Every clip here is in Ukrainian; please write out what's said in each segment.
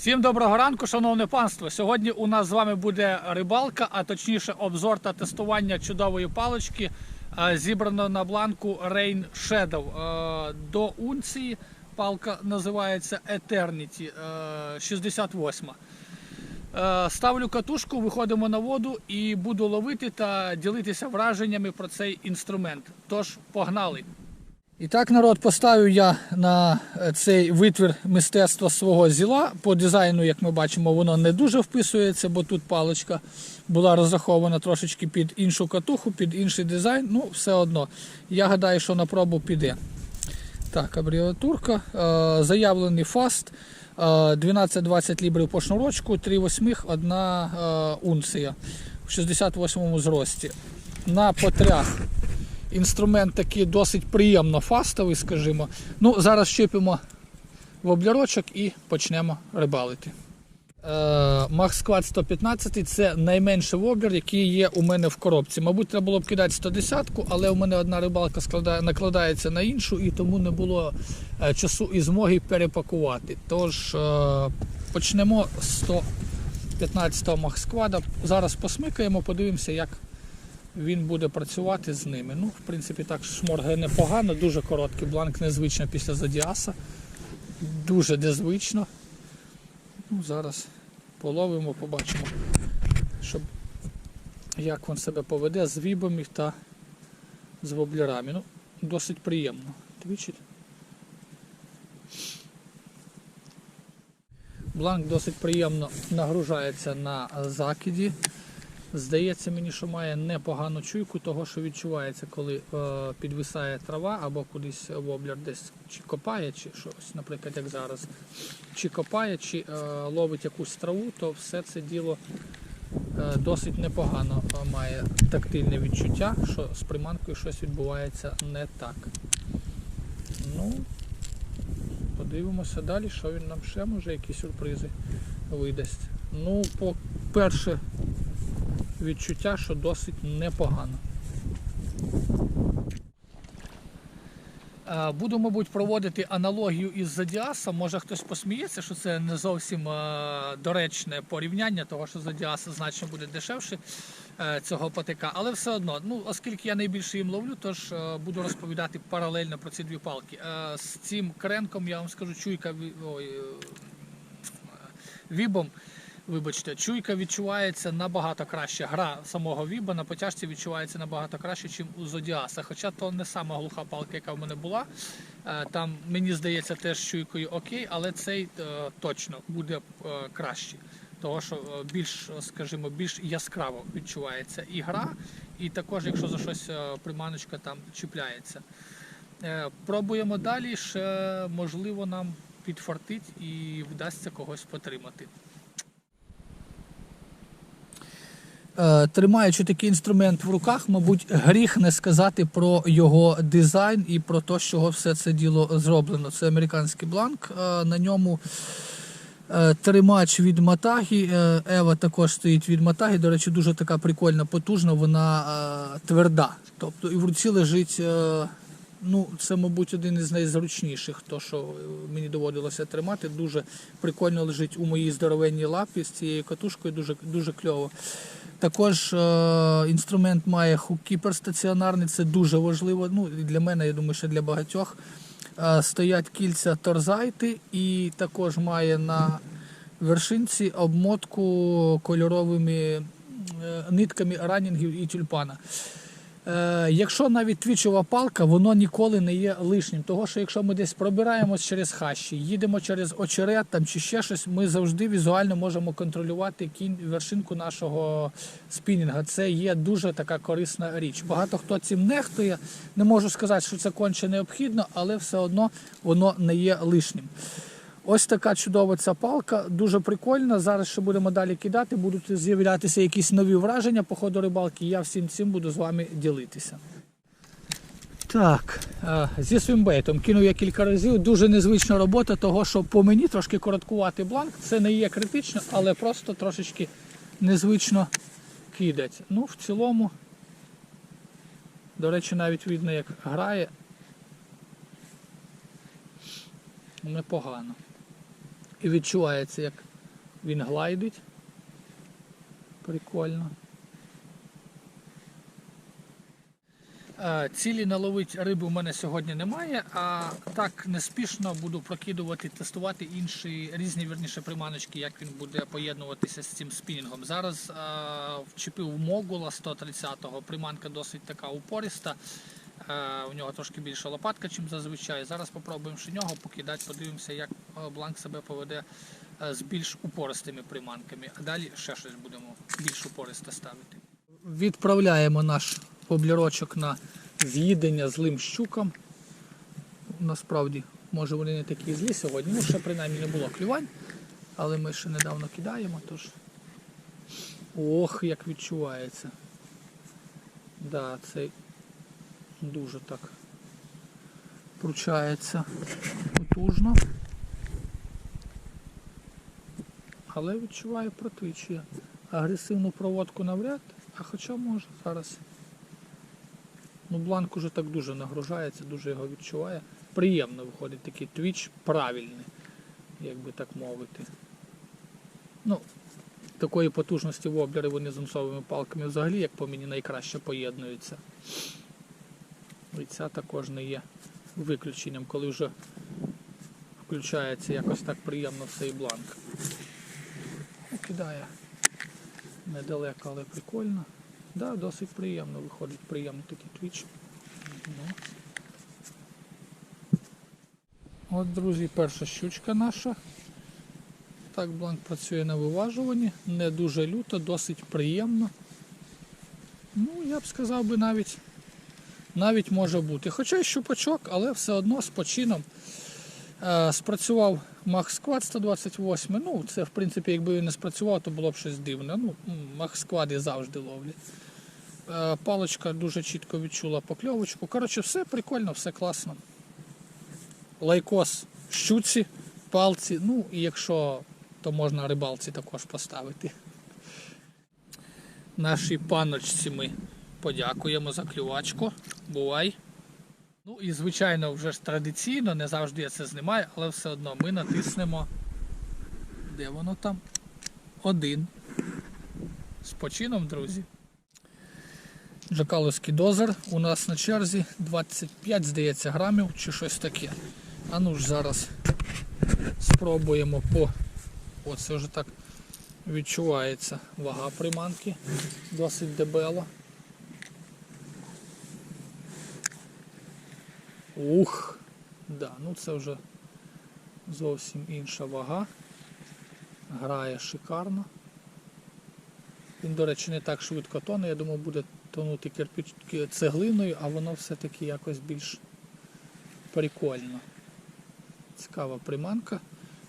Всім доброго ранку, шановне панство. Сьогодні у нас з вами буде рибалка, а точніше обзор та тестування чудової палички, е, зібрано на бланку Rain Shadow. Е, До унції палка називається Eternity е, 68. Е, Ставлю катушку, виходимо на воду і буду ловити та ділитися враженнями про цей інструмент. Тож, погнали! І так, народ, поставив я на е, цей витвір мистецтва свого зіла. По дизайну, як ми бачимо, воно не дуже вписується, бо тут паличка була розрахована трошечки під іншу катуху, під інший дизайн. Ну, все одно. Я гадаю, що на пробу піде. Так, абріатурка. Е, заявлений фаст. Е, 12-20 лібрів по шнурочку, 3 восьмих, 1 е, унція в 68 зрості. На потрях інструмент такий досить приємно фастовий, скажімо. Ну, зараз щепимо воблярочок і почнемо рибалити. Е, Махсквад 115 це найменший воблер, який є у мене в коробці. Мабуть, треба було б кидати 110, але у мене одна рибалка складає, накладається на іншу, і тому не було е, часу і змоги перепакувати. Тож е, почнемо з 115-го махсквада. Зараз посмикаємо, подивимося, як він буде працювати з ними. Ну, в принципі, так шморгає непогано, дуже короткий бланк, незвично після Зодіаса. Дуже незвично. Ну, зараз половимо, побачимо, щоб як він себе поведе з вібами та з воблерами. Ну, досить приємно. Двічі. Бланк досить приємно нагружається на закиді. Здається мені, що має непогану чуйку, того що відчувається, коли е, підвисає трава або кудись воблер десь чи копає, чи щось, наприклад, як зараз, чи копає, чи е, ловить якусь траву, то все це діло е, досить непогано е, має тактильне відчуття, що з приманкою щось відбувається не так. Ну, подивимося далі, що він нам ще може, які сюрпризи видасть. Ну, по-перше, відчуття, що досить непогано. Е, Буду, мабуть, проводити аналогію із Зодіасом. Може хтось посміється, що це не зовсім е, доречне порівняння, того що Зодіас значно буде дешевше е, цього патика. Але все одно, ну, оскільки я найбільше їм ловлю, тож буду розповідати паралельно про ці дві палки. З цим кренком я вам скажу, чуйка ой, вібом. Вибачте, чуйка відчувається набагато краще. Гра самого Віба на потяжці відчувається набагато краще, ніж у Зодіаса. Хоча то не сама глуха палка, яка в мене була. Е, Там, мені здається, теж чуйкою окей, але цей е, точно буде е, краще. Того, що більш, скажімо, більш яскраво відчувається і гра, і також, якщо за щось приманочка там чіпляється. Пробуємо далі, ще можливо нам підфартить і вдасться когось потримати. Е, Тримаючи такий інструмент в руках, мабуть, гріх не сказати про його дизайн і про те, з чого все це діло зроблено. Це американський бланк. е, На ньому е, тримач від Матагі. е, Ева також стоїть від Матагі. До речі, дуже така прикольна, потужна, вона е, тверда. Тобто і в руці лежить. е, Ну, це, мабуть, один із найзручніших, то що е, мені доводилося тримати. Дуже прикольно лежить у моїй здоровенній лапі з цією катушкою, дуже, дуже кльово. Також е, інструмент має хуккіпер стаціонарний, це дуже важливо. Ну, для мене, я думаю, що для багатьох. Е, стоять кільця торзайти і також має на вершинці обмотку кольоровими е, нитками ранінгів і тюльпана. Е, якщо навіть твічова палка, воно ніколи не є лишнім. Того, що якщо ми десь пробираємось через хащі, їдемо через очерет там, чи ще щось, ми завжди візуально можемо контролювати кінь вершинку нашого спінінга. Це є дуже така корисна річ. Багато хто цим нехтує. Не можу сказати, що це конче необхідно, але все одно воно не є лишнім. Ось така чудова ця палка, дуже прикольна. Зараз ще будемо далі кидати, будуть з'являтися якісь нові враження по ходу рибалки. Я всім цим буду з вами ділитися. Так, е, зі свімбейтом кинув я кілька разів. Дуже незвична робота, того що по мені трошки короткуватий бланк. Це не є критично, але просто трошечки незвично кидать. Ну, в цілому, до речі, навіть видно, як грає. Непогано. І відчувається, як Він глайдить. Прикольно. Цілі наловити риби в мене сьогодні немає, а так неспішно буду прокидувати, тестувати інші різні вірніше приманочки, як він буде поєднуватися з цим спінінгом. Зараз е, вчепив могула 130-го, приманка досить така упориста. Е, у нього трошки більша лопатка, ніж зазвичай. Зараз спробуємо нього покидати, подивимося, як е, бланк себе поведе е, з більш упористими приманками. А далі ще щось будемо більш упористе ставити. Відправляємо наш поблірочок на з'їдення злим щукам. Насправді, може вони не такі злі сьогодні. Ну, ще принаймні не було клювань, але ми ще недавно кидаємо, тож. Ох, як відчувається. Да, цей дуже так пручається потужно. Але відчуваю протичія. Агресивну проводку навряд, а хоча може зараз. Ну, бланк уже так дуже нагружається, дуже його відчуває. Приємно виходить такий твіч правильний, як би так мовити. Ну, такої потужності воблери вони з унцовими палками взагалі, як по мені, найкраще поєднуються. І ця також не є виключенням, коли вже включається якось так приємно цей бланк. Кидає недалеко, але прикольно. Да, досить приємно виходить, приємний такий твіч. Ну. От, друзі, перша щучка наша. Так, бланк працює на виважуванні, не дуже люто, досить приємно. Ну, я б сказав би навіть навіть може бути. Хоча й щупачок, але все одно з почином. Е, спрацював Squad 128. Ну, це в принципі, якби він не спрацював, то було б щось дивне. Ну, Max завжди ловлять. Е, паличка дуже чітко відчула покльовочку. Коротше, все прикольно, все класно. Лайкос щуці, палці, ну і якщо, то можна рибалці також поставити. Нашій паночці ми подякуємо за клювачку. Бувай. Ну і звичайно, вже ж традиційно, не завжди я це знімаю, але все одно ми натиснемо. Де воно там? Один. З почином, друзі. Джакаловський дозер у нас на черзі 25, здається, грамів чи щось таке. А ну ж зараз спробуємо по. Оце вже так відчувається вага приманки. Досить дебело. Ух, да, ну це вже зовсім інша вага. Грає шикарно. Він, до речі, не так швидко тоне, я думаю, буде тонути цеглиною, а воно все-таки якось більш прикольно. Цікава приманка.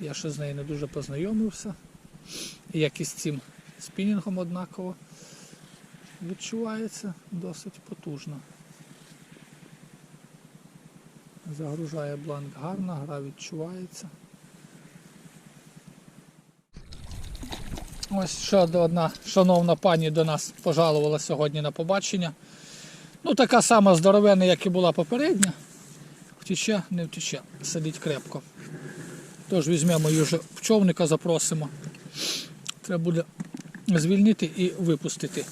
Я ще з нею не дуже познайомився. Як і з цим спінінгом однаково відчувається досить потужно. Загружає бланк гарно, гра відчувається. Ось ще одна шановна пані до нас пожалувала сьогодні на побачення. Ну, така сама здоровенна, як і була попередня. Втіче, не втіче, сидить крепко. Тож візьмемо її вже в човника, запросимо. Треба буде звільнити і випустити.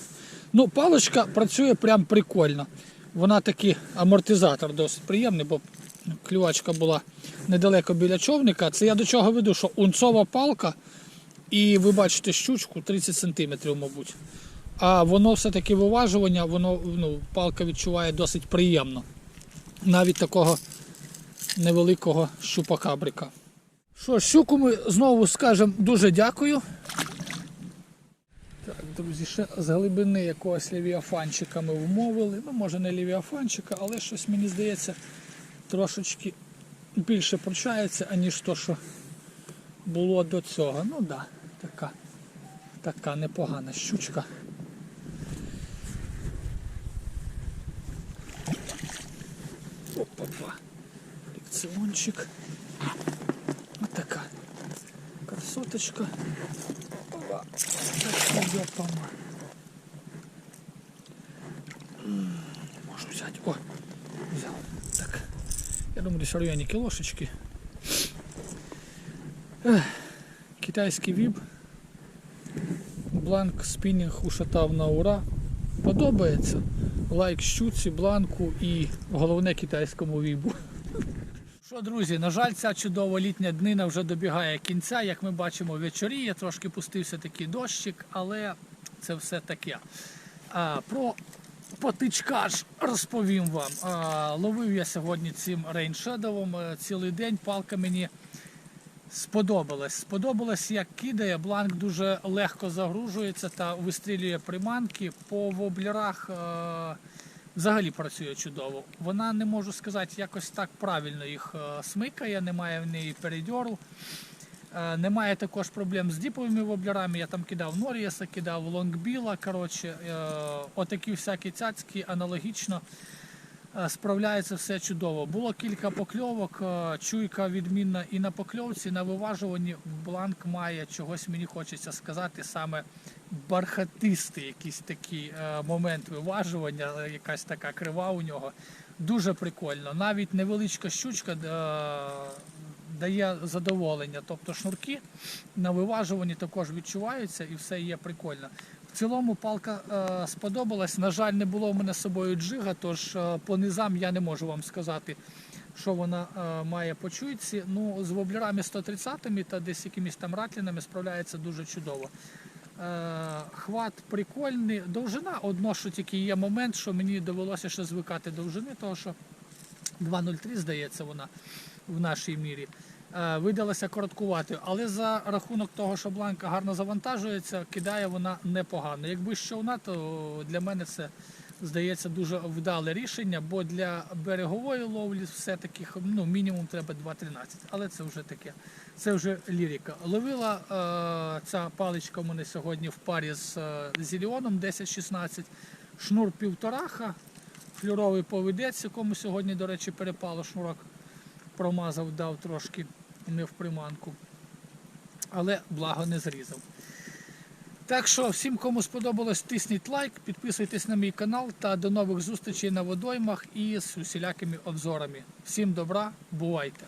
Ну, паличка працює прям прикольно. Вона такий амортизатор досить приємний, бо клювачка була недалеко біля човника. Це я до чого веду, що унцова палка, і ви бачите щучку 30 см, мабуть. А воно все-таки виважування, воно ну, палка відчуває досить приємно. Навіть такого невеликого щупакабрика. Що, щуку ми знову скажемо дуже дякую. Так, друзі, ще з глибини якогось лівіафанчика ми вмовили. Ну, може не лівіафанчика, але щось мені здається трошечки більше пручається, аніж то, що було до цього. Ну так, да, така, така непогана щучка. Опа-па. Лекціончик. Ось така красоточка. Опа. Можу взяти. О. Десь в кілошечки. Китайський віб бланк спінінг ушатав на ура. Подобається. Лайк щуці, бланку і головне китайському вібу. Що, друзі, на жаль, ця чудова літня днина вже добігає кінця. Як ми бачимо, вечоріє, трошки пустився такий дощик, але це все таке. А, про потичка ж розповім вам. Ловив я сьогодні цим рейншедовом цілий день. Палка мені сподобалась. Сподобалось, як кидає. Бланк дуже легко загружується та вистрілює приманки. По воблерах е, взагалі працює чудово. Вона не можу сказати, якось так правильно їх е, смикає, немає в неї передьору. Е, Немає також проблем з діповими воблерами. Я там кидав Норріса, кидав Лонгбіла. Коротше, е, отакі всякі цяцькі аналогічно е, справляється все чудово. Було кілька покльовок, чуйка відмінна і на покльовці, і на виважуванні бланк має чогось мені хочеться сказати, саме бархатистий якийсь такий момент виважування, якась така крива у нього. Дуже прикольно. Навіть невеличка щучка дає задоволення. Тобто шнурки на виважуванні також відчуваються і все є прикольно. В цілому палка е, сподобалась. На жаль, не було в мене з собою джига, тож е, по низам я не можу вам сказати, що вона е, має по чуйці. Ну, з воблерами 130 та десь якимись там ратлінами справляється дуже чудово. Е, хват прикольний. Довжина одно, що тільки є момент, що мені довелося ще звикати довжини, того що 2.03, здається, вона в нашій мірі. Е, Видалася короткуватою, але за рахунок того, що бланка гарно завантажується, кидає вона непогано. Якби що вона, то для мене це здається дуже вдале рішення, бо для берегової ловлі все-таки ну, мінімум треба 2.13, але це вже таке, це вже лірика. Ловила е, ця паличка у мене сьогодні в парі з е, Зіліоном 10-16, шнур півтораха, флюровий повідець, якому сьогодні, до речі, перепало шнурок промазав, дав трошки не в приманку. Але благо не зрізав. Так що, всім, кому сподобалось, тисніть лайк, підписуйтесь на мій канал та до нових зустрічей на водоймах і з усілякими обзорами. Всім добра, бувайте!